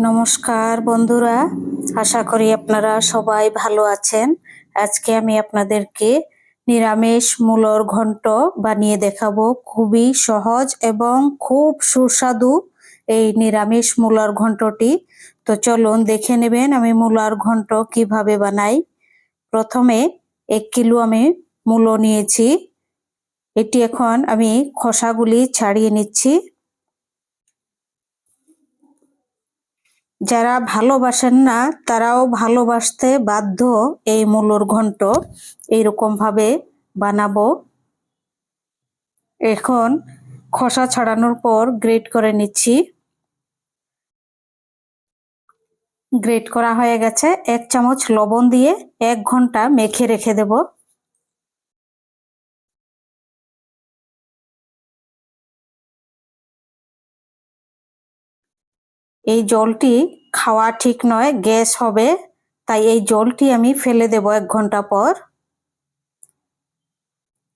নমস্কার বন্ধুরা, আশা করি আপনারা সবাই ভালো আছেন। আজকে আমি আপনাদেরকে নিরামিষ মূলর ঘন্ট বানিয়ে দেখাবো। খুবই সহজ এবং খুব সুস্বাদু এই নিরামিষ মূলার ঘন্টটি তো চলুন দেখে নেবেন আমি মূলার ঘন্ট কীভাবে বানাই। প্রথমে এক কিলো আমি মূলো নিয়েছি। এটি এখন আমি খোসাগুলি ছাড়িয়ে নিচ্ছি। যারা ভালোবাসেন না, তারাও ভালোবাসতে বাধ্য এই মূলর ঘন্ট এইরকম ভাবে বানাবো। এখন খোসা ছাড়ানোর পর গ্রেট করে নিচ্ছি। গ্রেট করা হয়ে গেছে। এক চামচ লবণ দিয়ে এক ঘণ্টা মেখে রেখে দেব। এই জলটি খাওয়া ঠিক নয়, গ্যাস হবে, তাই এই জলটি আমি ফেলে দেব এক ঘণ্টা পর।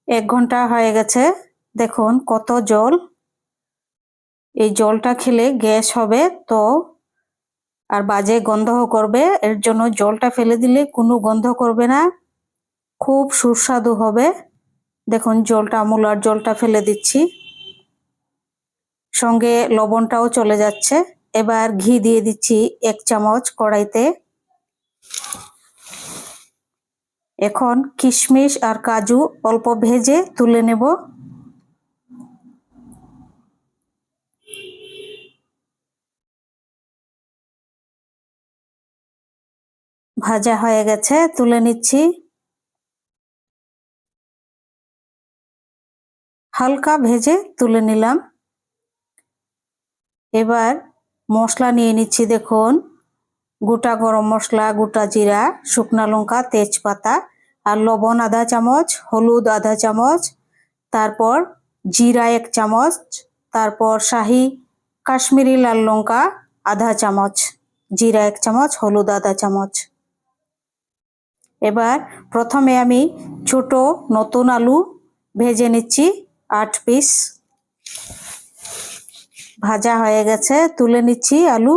এক ঘণ্টা হয়ে গেছে, দেখুন কত জল। এই জলটা খেলে গ্যাস হবে, তো আর বাজে গন্ধ করবে, এর জন্য জলটা ফেলে দিলে কোনো গন্ধ করবে না। খুব সুস্বাদু হবে। দেখুন জলটা আমুলার জলটা ফেলে দিচ্ছি। সঙ্গে লবণটাও চলে যাচ্ছে। এবার ঘি দিয়ে দিচ্ছি এক চামচ কড়াইতে। এখন কিশমিশ আর কাজু অল্প ভেজে তুলে নেব। ভাজা হয়ে গেছে, তুলে নিচ্ছি। হালকা ভেজে তুলে নিলাম। এবার মশলা নিয়ে নিচ্ছি দেখুন। গোটা গরম মশলা, গোটা জিরা, শুকনা লঙ্কা, তেজপাতা আর লবণ আধা চামচ, হলুদ আধা চামচ, তারপর জিরা এক চামচ, তারপর শাহি কাশ্মীরি লাল লঙ্কা আধা চামচ, জিরা এক চামচ, হলুদ আধা চামচ। এবার প্রথমে আমি ছোট নতুন আলু ভেজে নিচ্ছি আট পিস। ভাজা হয়ে গেছে, তুলে নিচ্ছি আলু।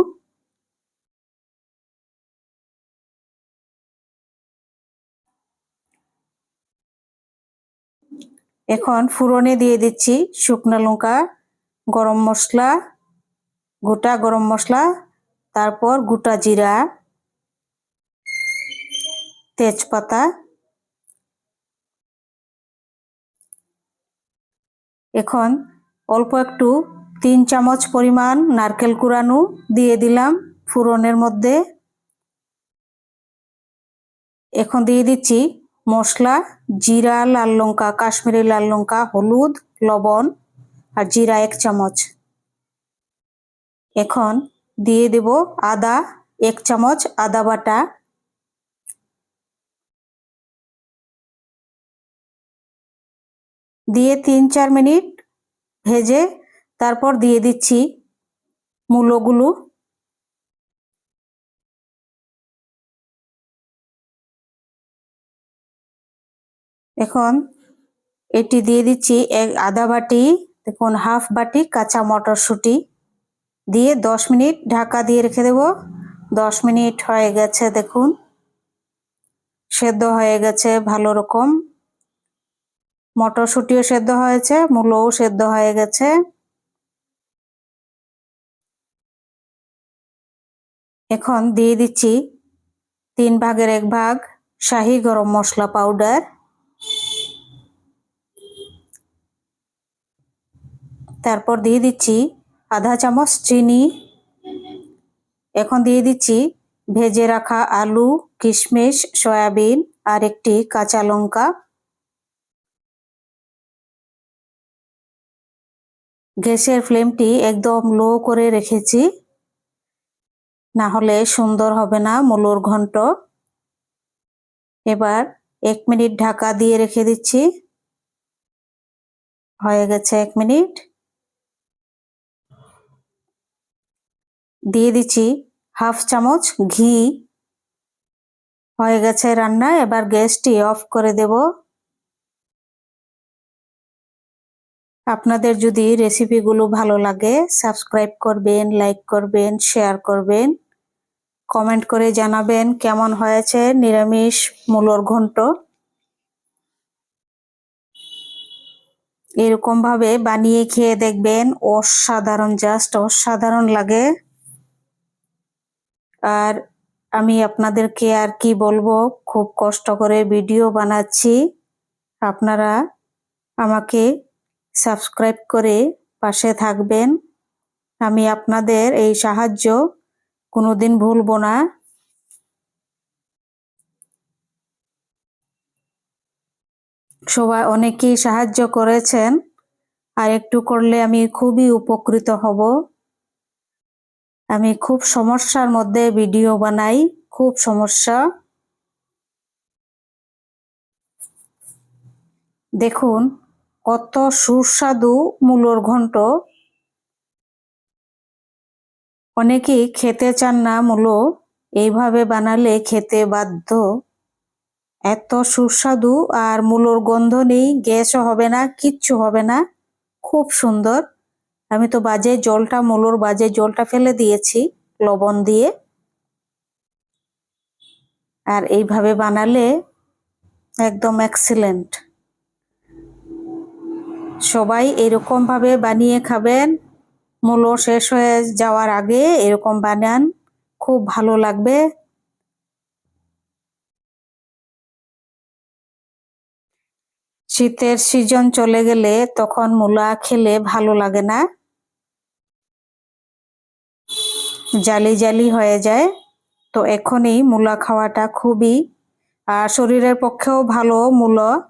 এখন ফুরনে দিয়ে দিচ্ছি শুকনো লঙ্কা, গরম মশলা, গোটা গরম মশলা, তারপর গোটা জিরা, তেজপাতা। এখন অল্প একটু তিন চামচ পরিমাণ নারকেল কুড়ানো দিয়ে দিলাম ফুরনের মধ্যে। এখন দিয়ে দিচ্ছি মশলা, জিরা, লাল লঙ্কা, কাশ্মীরি লাল লঙ্কা, হলুদ, লবণ আর জিরা এক চামচ। এখন দিয়ে দেব আদা এক চামচ আদা বাটা। দিয়ে তিন চার মিনিট ভেজে তারপর দিয়ে দিচ্ছি মূলোগুলো। এখন এটি দিয়ে দিচ্ছি এক আধা বাটি, দেখুন হাফ বাটি কাঁচা মটরশুঁটি। দিয়ে দশ মিনিট ঢাকা দিয়ে রেখে দেব। দশ মিনিট হয়ে গেছে, দেখুন। সেদ্ধ হয়ে গেছে ভালো রকম। মটরশুঁটিও সেদ্ধ হয়েছে, মূলও সেদ্ধ হয়ে গেছে। এখন দিয়ে দিচ্ছি তিন ভাগের এক ভাগ শাহি গরম মশলা পাউডার। তারপর দিয়ে দিচ্ছি আধা চামচ চিনি। এখন দিয়ে দিচ্ছি ভেজে রাখা আলু, কিশমিশ, সয়াবিন আর একটি কাঁচা লঙ্কা। গ্যাসের ফ্লেমটি একদম লো করে রেখেছি। না হলে সুন্দর হবে না মুলোর ঘন্ট। এবার এক মিনিট ঢাকা দিয়ে রেখে দিচ্ছি। হয়ে গেছে এক মিনিট। দিয়ে দিচ্ছি হাফ চামচ ঘি। হয়ে গেছে রান্না, এবার গ্যাসটি অফ করে দেব। আপনাদের যদি রেসিপিগুলো ভালো লাগে সাবস্ক্রাইব করবেন লাইক করবেন শেয়ার করবেন। কমেন্ট করে জানাবেন কেমন হয়েছে নিরামিষ মূলর ঘন্ট। এরকম ভাবে বানিয়ে খেয়ে দেখবেন অসাধারণ জাস্ট অসাধারণ লাগে। আর আমি আপনাদেরকে আর কি বলব, খুব কষ্ট করে ভিডিও বানাচ্ছি। আপনারা আমাকে সাবস্ক্রাইব করে পাশে থাকবেন। আমি আপনাদের এই সাহায্য কোনোদিন ভুলবো না। সবাই অনেকেই সাহায্য করেছেন, আর একটু করলে আমি খুবই উপকৃত হব। আমি খুব সমস্যার মধ্যে ভিডিও বানাই, খুব সমস্যা। দেখুন কত সুস্বাদু মূলর ঘন্ট। অনেকেই খেতে চান না মূলো, এইভাবে বানালে খেতে বাধ্য। এত সুস্বাদু আর মূলর গন্ধ নেই, গ্যাসও হবে না, কিচ্ছু হবে না। খুব সুন্দর। আমি তো বাজে জলটা, মূলর বাজে জলটা ফেলে দিয়েছি, লবণ দিয়ে। আর এইভাবে বানালে একদম এক্সিলেন্ট। সবাই এরকম ভাবে বানিয়ে খাবেন। মূলো শেষ হয়ে যাওয়ার আগে এরকম বানান, খুব ভালো লাগবে। শীতের সিজন চলে গেলে তখন মূলা খেলে ভালো লাগে না। জালি জালি হয়ে যায়। তো এখনই মূলা খাওয়াটা খুবই, আর শরীরের পক্ষেও ভালো মূলো।